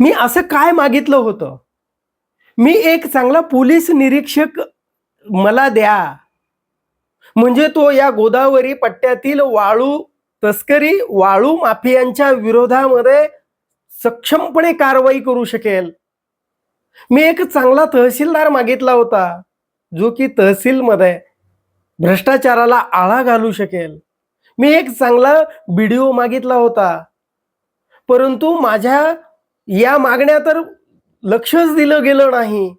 मी असं काय मागितलं होतं? मी एक चांगला पोलीस निरीक्षक मला द्या. म्हणजे तो या गोदावरी पट्ट्यातील वाळू तस्करी वाळू माफियांच्या विरोधामध्ये सक्षमपणे कारवाई करू शकेल. मी एक चांगला तहसीलदार मागितला होता जो की तहसीलमध्ये भ्रष्टाचाराला आळा घालू शकेल. मी एक चांगला बीडीओ मागितला होता. परंतु माझ्या या मागण्या तर लक्षच दिलं गेलं नाही.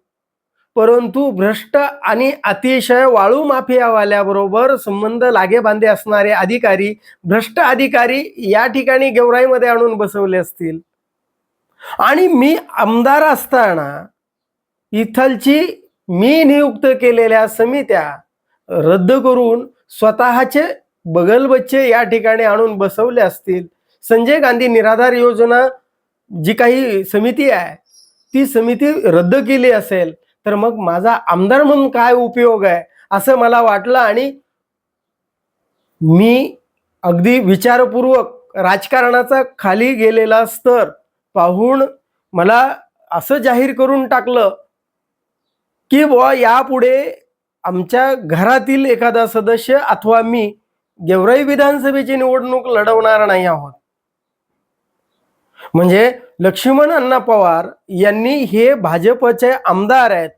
परंतु भ्रष्ट आणि अतिशय वाळू माफियावाल्याबरोबर संबंध लागेबांधे असणारे अधिकारी भ्रष्ट अधिकारी या ठिकाणी गेवराईमध्ये आणून बसवले असतील. आणि मी आमदार असताना इथलची मी नियुक्त केलेल्या समित्या रद्द करून स्वतःचे बगलबच्चे या ठिकाणी आणून बसवले असतील. संजय गांधी निराधार योजना जी काही समिती आहे ती समिती रद्द केली असेल तर मग माझा आमदार म्हणून काय उपयोग आहे असं मला वाटलं आणि मी अगदी विचारपूर्वक राजकारणाचा खाली गेलेला स्तर पाहून मला असं जाहीर करून टाकलं की बुवा यापुढे आमच्या घरातील एखादा सदस्य अथवा मी गेवराई विधानसभेची निवडणूक लढवणार नाही आहोत. म्हणजे लक्ष्मण अण्णा पवार यांनी हे भाजपचे आमदार आहेत.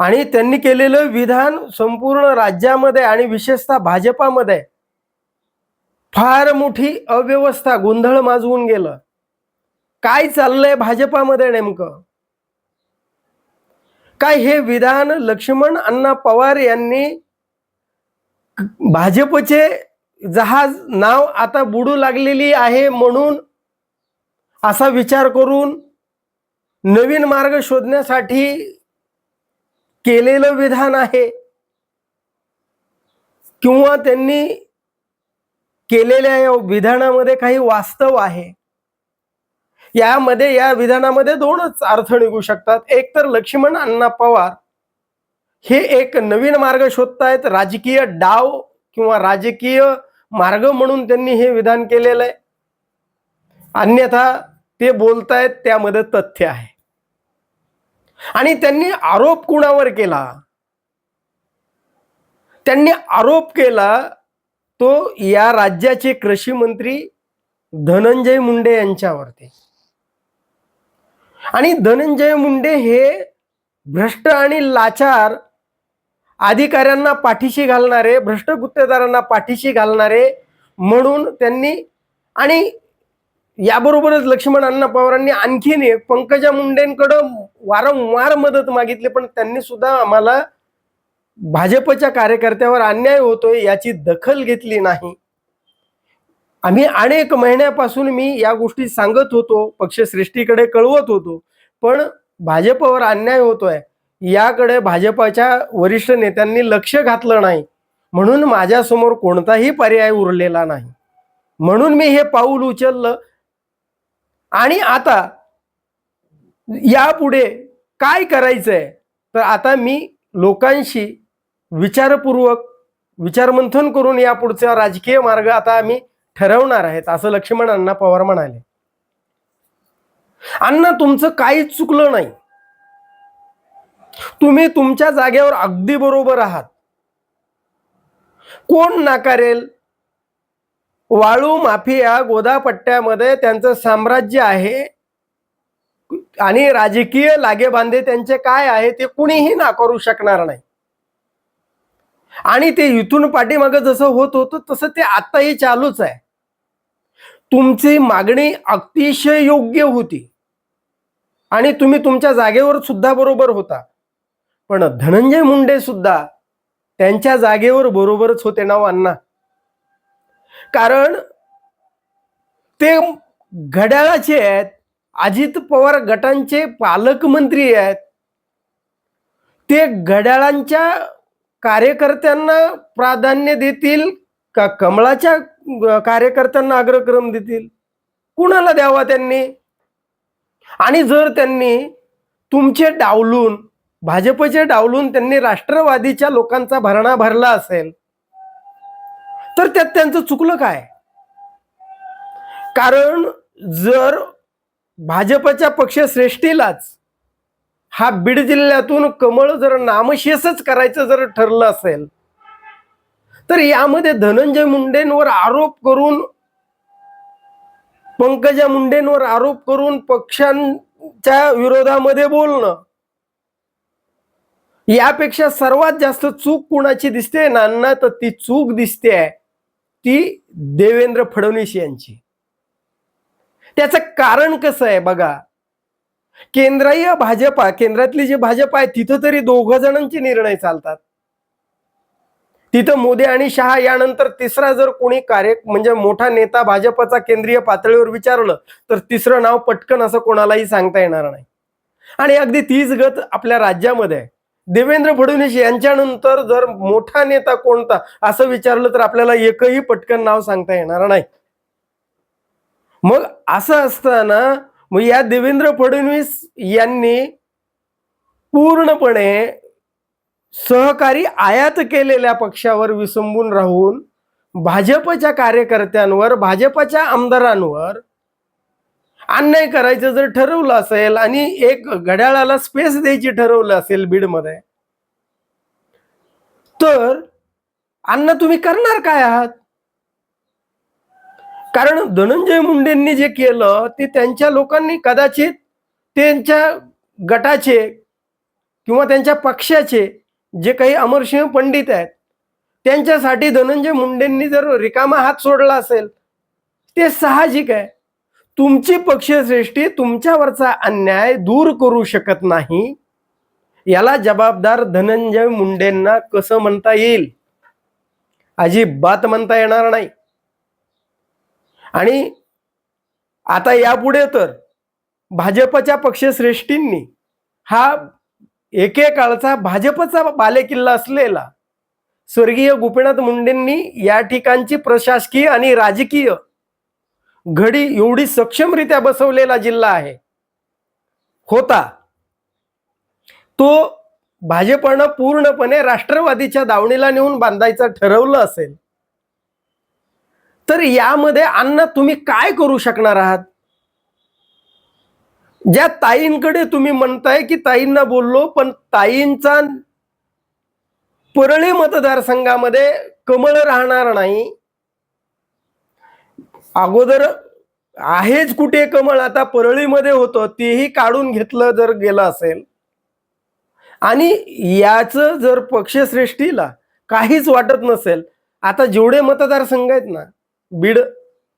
आणि त्यांनी केलेलं विधान संपूर्ण राज्यामध्ये आणि विशेषतः भाजपामध्ये फार मोठी अव्यवस्था गोंधळ माजवून गेलं. काय चाललंय भाजपामध्ये नेमकं? काय हे विधान लक्ष्मण अण्णा पवार यांनी भाजपचे जहाज नाव आता बुडू लागलेली आहे म्हणून असा विचार करून नवीन मार्ग शोधण्यासाठी केलेलं विधान आहे. किंवा त्यांनी केलेल्या या विधानामध्ये काही वास्तव आहे. यामध्ये या विधानामध्ये दोनच अर्थ निघू शकतात. एक तर लक्ष्मण अण्णा पवार हे एक नवीन मार्ग शोधतायत. राजकीय डाव किंवा राजकीय मार्ग म्हणून त्यांनी हे विधान केलेलं आहे. अन्यथा ते बोलतायत त्यामध्ये तथ्य आहे. आणि त्यांनी आरोप कुणावर केला? त्यांनी आरोप केला तो या राज्याचे कृषी मंत्री धनंजय मुंडे यांच्यावरती. आणि धनंजय मुंडे हे भ्रष्ट आणि लाचार अधिकाऱ्यांना पाठीशी घालणारे भ्रष्ट गुत्तेदारांना पाठीशी घालणारे म्हणून त्यांनी आणि याबरोबरच लक्ष्मण अण्णा पवारांनी आणखीन एक पंकजा मुंडेंकडं वारंवार मदत मागितली पण त्यांनी सुद्धा आम्हाला भाजपच्या कार्यकर्त्यावर अन्याय होतोय याची दखल घेतली नाही. आम्ही अनेक महिन्यापासून मी या गोष्टी सांगत होतो पक्षश्रेष्ठीकडे कळवत होतो पण भाजपवर अन्याय होतोय याकडे भाजपच्या वरिष्ठ नेत्यांनी लक्ष घातलं नाही म्हणून माझ्यासमोर कोणताही पर्याय उरलेला नाही. म्हणून मी हे पाऊल उचललं आणि आता यापुढे काय करायचंय? तर आता मी लोकांशी विचारपूर्वक विचारमंथन करून यापुढचा राजकीय मार्ग आता आम्ही ठरवणार आहेत असं लक्ष्मण अण्णा पवार म्हणाले. अण्णा तुमचं काहीच चुकलं नाही. तुम्ही तुमच्या जागेवर अगदी बरोबर आहात. कोण नाकारेल? वाळू माफिया गोदापट्ट्यामध्ये त्यांचं साम्राज्य आहे. आणि राजकीय लागेबांधे त्यांचे काय आहे ते कुणीही नाकारू शकणार नाही. आणि ते इथून पाठीमागं जसं होत होतं तसं ते आताही चालूच आहे. तुमची मागणी अतिशय योग्य होती. आणि तुम्ही तुमच्या जागेवर सुद्धा बरोबर होता. पण धनंजय मुंडे सुद्धा त्यांच्या जागेवर बरोबरच होते ना हो अण्णा? कारण ते घड्याळाचे आहेत अजित पवार गटांचे पालकमंत्री आहेत. ते घड्याळांच्या कार्यकर्त्यांना प्राधान्य देतील का कमळाच्या कार्यकर्त्यांना अग्रक्रम देतील? कुणाला द्यावा त्यांनी? आणि जर त्यांनी तुमचे डावलून भाजपचे डावलून त्यांनी राष्ट्रवादीच्या लोकांचा भरणा भरला असेल तर त्यात त्यांचं चुकलं काय? कारण जर भाजपच्या पक्षश्रेष्ठीलाच हा बीड जिल्ह्यातून कमळ जर नामशेषच करायचं जर ठरलं असेल तर यामध्ये धनंजय मुंडेंवर आरोप करून पंकजा मुंडेंवर आरोप करून पक्षांच्या विरोधामध्ये बोलणं यापेक्षा सर्वात जास्त चूक कुणाची दिसते? नाना तर ती चूक दिसते ती देवेंद्र फडणवीस यांची. त्याचं कारण कसं आहे बघा? केंद्रीय भाजपा केंद्रातली जी भाजपा आहे तिथं तरी दोघ जणांचे निर्णय चालतात. तिथं मोदी आणि शहा यानंतर तिसरा जर कोणी कार्य म्हणजे मोठा नेता भाजपचा केंद्रीय पातळीवर विचारलं तर तिसरं नाव पटकन असं कोणालाही सांगता येणार नाही. आणि अगदी तीच गत आपल्या राज्यामध्ये आहे. देवेंद्र फडणवीस यांच्यानंतर जर मोठा नेता कोणता असं विचारलं तर आपल्याला एकही पटकन नाव सांगता येणार नाही. मग असं असताना मग या देवेंद्र फडणवीस यांनी पूर्णपणे सहकारी आयात केलेल्या पक्षावर विसंबून राहून भाजपच्या कार्यकर्त्यांवर भाजपच्या आमदारांवर अन्याय करायचं जर ठरवलं असेल आणि एक घड्याळाला स्पेस द्यायची ठरवलं असेल बीडमध्ये तर अण्णा तुम्ही करणार काय आहात? कारण धनंजय मुंडेंनी जे केलं ते त्यांच्या लोकांनी कदाचित त्यांच्या गटाचे किंवा त्यांच्या पक्षाचे जे काही अमरसिंह पंडित आहेत त्यांच्यासाठी धनंजय मुंडेंनी जर रिकामा हात सोडला असेल ते साहजिक आहे. तुमची पक्षश्रेष्ठी तुमच्यावरचा अन्याय दूर करू शकत नाही. याला जबाबदार धनंजय मुंडेंना कसं म्हणता येईल? अजिबात म्हणता येणार नाही. आणि आता यापुढे तर भाजपच्या पक्षश्रेष्ठींनी हा एकेकाळचा भाजपचा बालेकिल्ला असलेला स्वर्गीय गोपीनाथ मुंडेंनी या ठिकाणची प्रशासकीय आणि राजकीय घडी एवढी सक्षमरित्या बसवलेला जिल्हा आहे. होता. तो भाजपनं पूर्णपणे राष्ट्रवादीच्या दावणीला नेऊन बांधायचं ठरवलं असेल. तर यामध्ये अण्णा तुम्ही काय करू शकणार आहात? ज्या ताईंकडे तुम्ही म्हणताय की ताईंना बोललो पण ताईंचा परळी मतदारसंघामध्ये कमळ राहणार नाही. अगोदर आहेच कुठे कमळ आता परळीमध्ये होतं तेही काढून घेतलं जर गेलं असेल. आणि याचं जर पक्षश्रेष्ठीला काहीच वाटत नसेल आता जेवढे मतदारसंघ आहेत ना बीड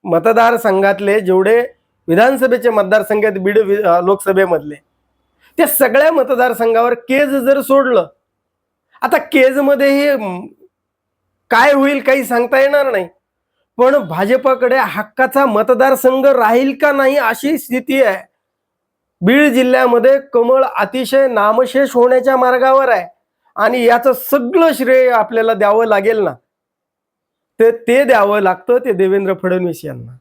मतदारसंघातले जेवढे विधानसभेचे मतदारसंघ आहेत बीड लोकसभेमधले त्या सगळ्या मतदारसंघावर केज जर सोडलं आता केजमध्ये हे काय होईल काही सांगता येणार नाही. पण भाजपाकडे हक्काचा मतदारसंघ राहील का नाही अशी स्थिती आहे. बीड जिल्ह्यामध्ये कमळ अतिशय नामशेष होण्याच्या मार्गावर आहे. आणि याचं सगळं श्रेय आपल्याला द्यावं लागेल ना? ते ते द्यावं लागतं ते देवेंद्र फडणवीस यांना.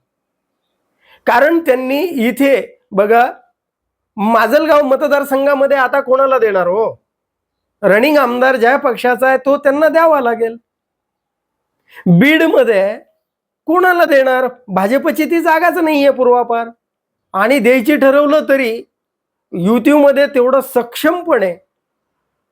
कारण त्यांनी इथे बघा माजलगाव मतदारसंघामध्ये आता कोणाला देणार हो? रनिंग आमदार ज्या पक्षाचा आहे तो त्यांना द्यावा लागेल. बीडमध्ये कोणाला देणार? भाजपची ती जागाच नाही आहे पूर्वापार. आणि द्यायची ठरवलं तरी युतीमध्ये तेवढं सक्षमपणे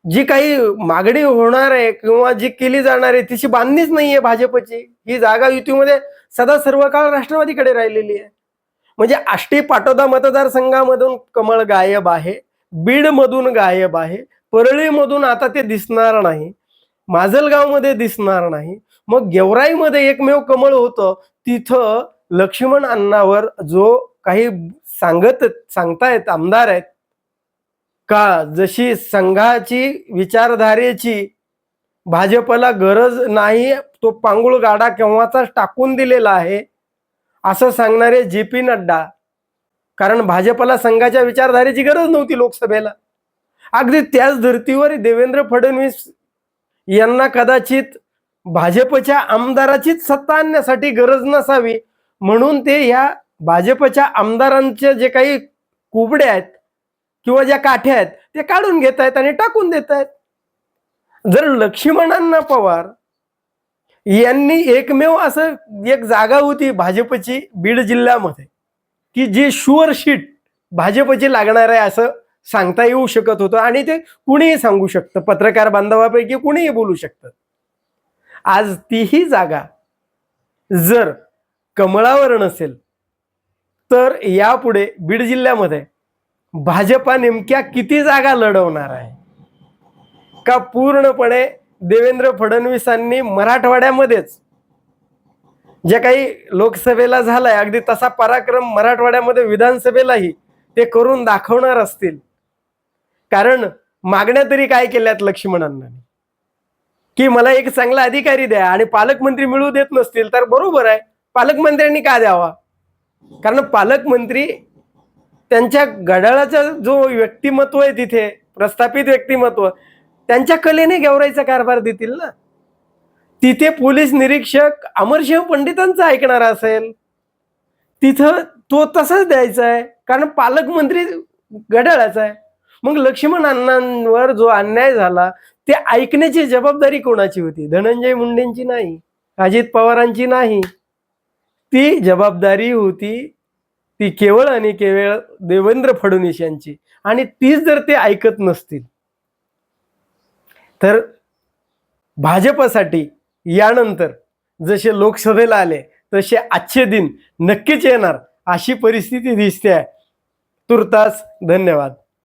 जी काही मागणी होणार आहे किंवा जी केली जाणार आहे तिची बांधणीच नाही आहे भाजपची. ही जागा युतीमध्ये सदा सर्व काळ राष्ट्रवादीकडे राहिलेली आहे. म्हणजे आष्टी पाटोदा मतदारसंघामधून कमळ गायब आहे बीडमधून गायब आहे परळीमधून आता ते दिसणार नाही माजलगावमध्ये दिसणार नाही मग गेवराईमध्ये एकमेव कमळ होतं. तिथं लक्ष्मण अण्णावर जो काही सांगत सांगतायत आमदार आहेत का जशी संघाची विचारधारेची भाजपला गरज नाही तो पांगुळ गाडा केव्हाचाच टाकून दिलेला आहे असं सांगणारे जे पी नड्डा. कारण भाजपला संघाच्या विचारधारेची गरज नव्हती लोकसभेला. अगदी त्याच धर्तीवर देवेंद्र फडणवीस यांना कदाचित भाजपच्या आमदाराचीच सत्ता आणण्यासाठी गरज नसावी म्हणून ते ह्या भाजपच्या आमदारांचे जे काही कुबडे आहेत किंवा ज्या काठ्या आहेत ते काढून घेत आहेत आणि टाकून देत आहेत. जर लक्ष्मणांना पवार यांनी एकमेव असं एक जागा होती भाजपची बीड जिल्ह्यामध्ये की जी शुअर शीट भाजपची लागणार आहे असं सांगता येऊ शकत होतं आणि ते कुणीही सांगू शकतं. पत्रकार बांधवापैकी कुणीही बोलू शकतं. आज तीही जागा जर कमळावर नसेल तर यापुढे बीड जिल्ह्यामध्ये भाजपा नेमक्या किती जागा लढवणार आहे? का पूर्णपणे देवेंद्र फडणवीसांनी मराठवाड्यामध्येच जे काही लोकसभेला झालाय अगदी तसा पराक्रम मराठवाड्यामध्ये विधानसभेलाही ते करून दाखवणार असतील? कारण मागण्या तरी काय केल्यात लक्ष्मणांना? की मला एक चांगला अधिकारी द्या आणि पालकमंत्री मिळू देत नसतील तर बरोबर आहे. पालकमंत्र्यांनी का द्यावा? कारण पालकमंत्री त्यांच्या घड्याळाचा जो व्यक्तिमत्व आहे तिथे प्रस्थापित व्यक्तिमत्व त्यांच्या कलेने गेवरायचा कारभार देतील ना? तिथे पोलीस निरीक्षक अमरसिंह पंडितांचं ऐकणार असेल. तिथं तो तसाच द्यायचा आहे. कारण पालकमंत्री घड्याळाचा आहे. मग लक्ष्मण अण्णांवर जो अन्याय झाला ते ऐकण्याची जबाबदारी कोणाची होती? धनंजय मुंडेंची नाही अजित पवारांची नाही. ती जबाबदारी होती ती केवळ आणि केवळ देवेंद्र फडणवीस यांची. आणि तीच जर ते ऐकत नसतील तर भाजपसाठी यानंतर जसे लोकसभेला आले तसे आजचे दिन नक्कीच येणार अशी परिस्थिती दिसते आहे. तुर्तास धन्यवाद.